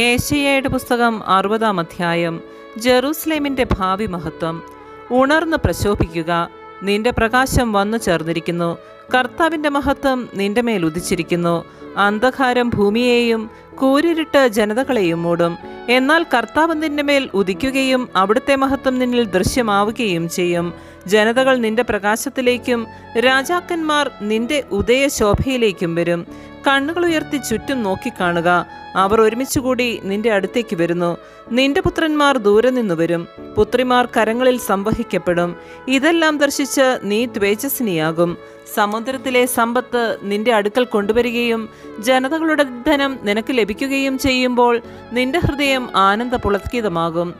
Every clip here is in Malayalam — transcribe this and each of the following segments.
ഏഷ്യയുടെ പുസ്തകം അറുപതാം അധ്യായം. ജെറൂസലേമിന്റെ ഭാവി മഹത്വം. ഉണർന്ന് പ്രശോഭിക്കുക. നിന്റെ പ്രകാശം വന്നു ചേർന്നിരിക്കുന്നു. കർത്താവിന്റെ മഹത്വം നിന്റെ മേൽ ഉദിച്ചിരിക്കുന്നു. അന്ധകാരം ഭൂമിയെയും കൂരിരുട്ട് ജനതകളെയും മൂടും. എന്നാൽ കർത്താവ് നിന്റെ മേൽ ഉദിക്കുകയും അവിടുത്തെ മഹത്വം നിന്നിൽ ദൃശ്യമാവുകയും ചെയ്യും. ജനതകൾ നിന്റെ പ്രകാശത്തിലേക്കും രാജാക്കന്മാർ നിന്റെ ഉദയശോഭയിലേക്കും വരും. കണ്ണുകൾ ഉയർത്തി ചുറ്റും നോക്കിക്കാണുക അവർ ഒരുമിച്ചുകൂടി നിന്റെ അടുത്തേക്ക് വരുന്നു. നിന്റെ പുത്രന്മാർ ദൂരെ നിന്നു വരും. പുത്രിമാർ കരങ്ങളിൽ സംവഹിക്കപ്പെടും. ഇതെല്ലാം ദർശിച്ച് നീ ദ്വേജസ്നിയാകും സമുദ്രത്തിലെ സമ്പത്ത് നിന്റെ അടുക്കൽ കൊണ്ടുവരികയും ജനതകളുടെ ധനം നിനക്ക് ലഭിക്കുകയും ചെയ്യുമ്പോൾ നിന്റെ ഹൃദയം ആനന്ദ പുളത്കീതമാകും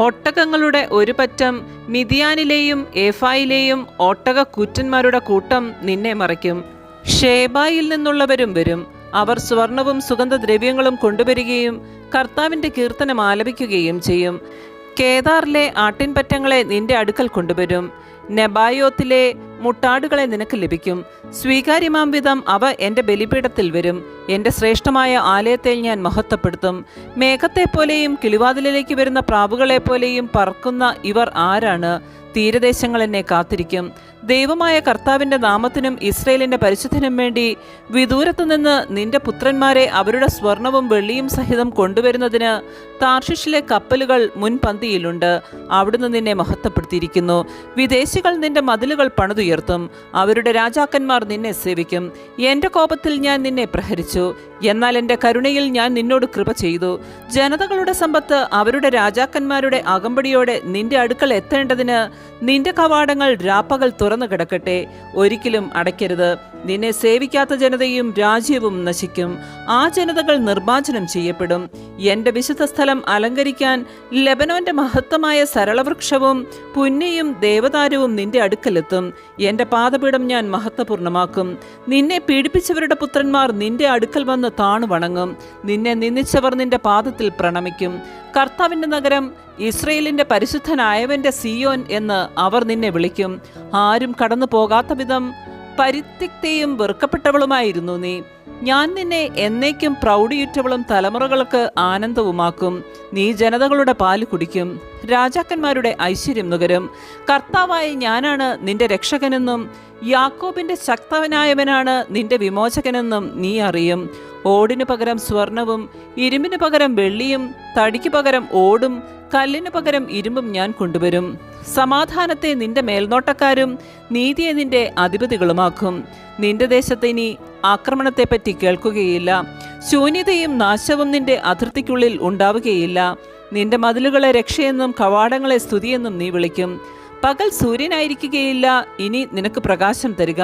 ഒട്ടകങ്ങളുടെ ഒരു പറ്റം മിതിയാനിലെയും ഏഫായിലെയും ഒട്ടക കൂറ്റന്മാരുടെ കൂട്ടം നിന്നെ മറയ്ക്കും. ഷേബായിൽ നിന്നുള്ളവരും വരും. അവർ സ്വർണവും സുഗന്ധദ്രവ്യങ്ങളും കൊണ്ടുവരികയും കർത്താവിന്റെ കീർത്തനം ആലപിക്കുകയും ചെയ്യും. കേദാറിലെ ആട്ടിൻപറ്റങ്ങളെ നിന്റെ അടുക്കൽ കൊണ്ടുവരും. നെബായോത്തിലെ മുട്ടാടുകളെ നിനക്ക് ലഭിക്കും. സ്വീകാര്യമാം വിധം അവ എന്റെ ബലിപീഠത്തിൽ വരും. എന്റെ ശ്രേഷ്ഠമായ ആലയത്തെ ഞാൻ മഹത്വപ്പെടുത്തും. മേഘത്തെപ്പോലെയും കിളിവാതിലേക്ക് വരുന്ന പ്രാവുകളെപ്പോലെയും പറക്കുന്ന ഇവർ ആരാണ്? തീരദേശങ്ങൾ എന്നെ കാത്തിരിക്കും. ദൈവമായ കർത്താവിന്റെ നാമത്തിനും ഇസ്രയേലിന്റെ പരിശുദ്ധനും വേണ്ടി വിദൂരത്തു നിന്ന് നിന്റെ പുത്രന്മാരെ അവരുടെ സ്വർണവും വെള്ളിയും സഹിതം കൊണ്ടുവരുന്നതിന് താർഷിഷിലെ കപ്പലുകൾ മുൻപന്തിയിലുണ്ട്. അവിടുന്ന് നിന്നെ മഹത്വപ്പെടുത്തിയിരിക്കുന്നു. വിദേശികൾ നിന്റെ മതിലുകൾ പണിതുയർത്തും അവരുടെ രാജാക്കന്മാർ നിന്നെ സേവിക്കും. എന്റെ കോപത്തിൽ ഞാൻ നിന്നെ പ്രഹരിച്ചു. എന്നാൽ എന്റെ കരുണയിൽ ഞാൻ നിന്നോട് കൃപ ചെയ്തു. ജനതകളുടെ സമ്പത്ത് അവരുടെ രാജാക്കന്മാരുടെ അകമ്പടിയോടെ നിന്റെ അടുക്കൽ എത്തേണ്ടതിന് നിന്റെ കവാടങ്ങൾ രാപ്പകൽ തുറന്നു കിടക്കട്ടെ. ഒരിക്കലും അടയ്ക്കരുത്. നിന്നെ സേവിക്കാത്ത ജനതയും രാജ്യവും നശിക്കും. ആ ജനതകൾ നിർമ്മാർജനം ചെയ്യപ്പെടും. എന്റെ വിശുദ്ധ സ്ഥലം അലങ്കരിക്കാൻ ലെബനോന്റെ മഹത്തമായ സരളവൃക്ഷവും പുന്നയും ദേവതാരവും നിന്റെ അടുക്കലെത്തും. എന്റെ പാദപീഠം ഞാൻ മഹത്വപൂർണമാക്കും. നിന്നെ പീഡിപ്പിച്ചവരുടെ പുത്രന്മാർ നിന്റെ അടുക്കൽ വന്ന് താണു വണങ്ങും നിന്നെ നിന്ദിച്ചവർ നിന്റെ പാദത്തിൽ പ്രണമിക്കും. കർത്താവിന്റെ നഗരം ഇസ്രയേലിന്റെ പരിശുദ്ധനായവന്റെ സിയോൻ എന്ന് അവർ നിന്നെ വിളിക്കും. ആരും കടന്നു പോകാത്ത വിധം പരിത്യക്തയും വെറുക്കപ്പെട്ടവളുമായിരുന്നു നീ. ഞാൻ നിന്നെ എന്നേക്കും പ്രൗഢിയുറ്റവളും തലമുറകൾക്ക് ആനന്ദവുമാക്കും. നീ ജനതകളുടെ പാൽ കുടിക്കും. രാജാക്കന്മാരുടെ ഐശ്വര്യം നുകരും. കർത്താവായ ഞാനാണ് നിന്റെ രക്ഷകനെന്നും യാക്കോബിന്റെ ശക്തവനായവനാണ് നിന്റെ വിമോചകനെന്നും നീ അറിയും. ഓടിനു പകരം സ്വർണവും ഇരുമ്പിന് പകരം വെള്ളിയും തടിക്ക് പകരം ഓടും കല്ലിനു പകരം ഇരുമ്പും ഞാൻ കൊണ്ടുവരും. സമാധാനത്തെ നിന്റെ മേൽനോട്ടക്കാരും നീതിയെ നിന്റെ അധിപതികളുമാക്കും. നിന്റെ ദേശത്തെ ഇനി ആക്രമണത്തെപ്പറ്റി കേൾക്കുകയില്ല. ശൂന്യതയും നാശവും നിന്റെ അതിർത്തിക്കുള്ളിൽ ഉണ്ടാവുകയില്ല. നിന്റെ മതിലുകളെ രക്ഷയെന്നും കവാടങ്ങളെ സ്തുതിയെന്നും നീ വിളിക്കും. പകൽ സൂര്യനായിരിക്കുകയില്ല ഇനി നിനക്ക് പ്രകാശം തരിക.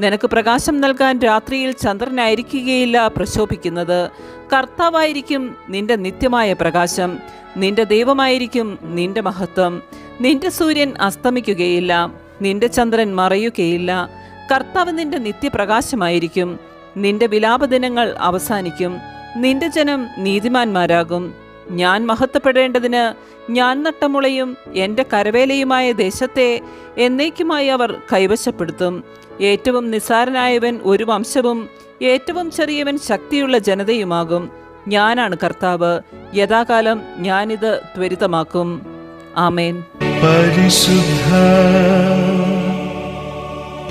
നിനക്ക് പ്രകാശം നൽകാൻ രാത്രിയിൽ ചന്ദ്രനായിരിക്കുകയില്ല പ്രശോഭിക്കുന്നത്. കർത്താവായിരിക്കും നിന്റെ നിത്യമായ പ്രകാശം. നിന്റെ ദൈവമായിരിക്കും നിന്റെ മഹത്വം. നിന്റെ സൂര്യൻ അസ്തമിക്കുകയില്ല. നിന്റെ ചന്ദ്രൻ മറയുകയില്ല. കർത്താവ് നിന്റെ നിത്യപ്രകാശമായിരിക്കും. നിന്റെ വിലാപദിനങ്ങൾ അവസാനിക്കും. നിന്റെ ജനം നീതിമാന്മാരാകും. ഞാൻ മഹത്വപ്പെടേണ്ടതിന് ഞാൻ നട്ടമുളയും എന്റെ കരവേലയുമായ ദേശത്തെ എന്നേക്കുമായി അവർ കൈവശപ്പെടുത്തും. ഏറ്റവും നിസ്സാരനായവൻ ഒരു വംശവും ഏറ്റവും ചെറിയവൻ ശക്തിയുള്ള ജനതയുമാകും. ഞാനാണ് കർത്താവ്. യഥാകാലം ഞാനിത് ത്വരിതമാക്കും. ആമേൻ. പരിശുദ്ധ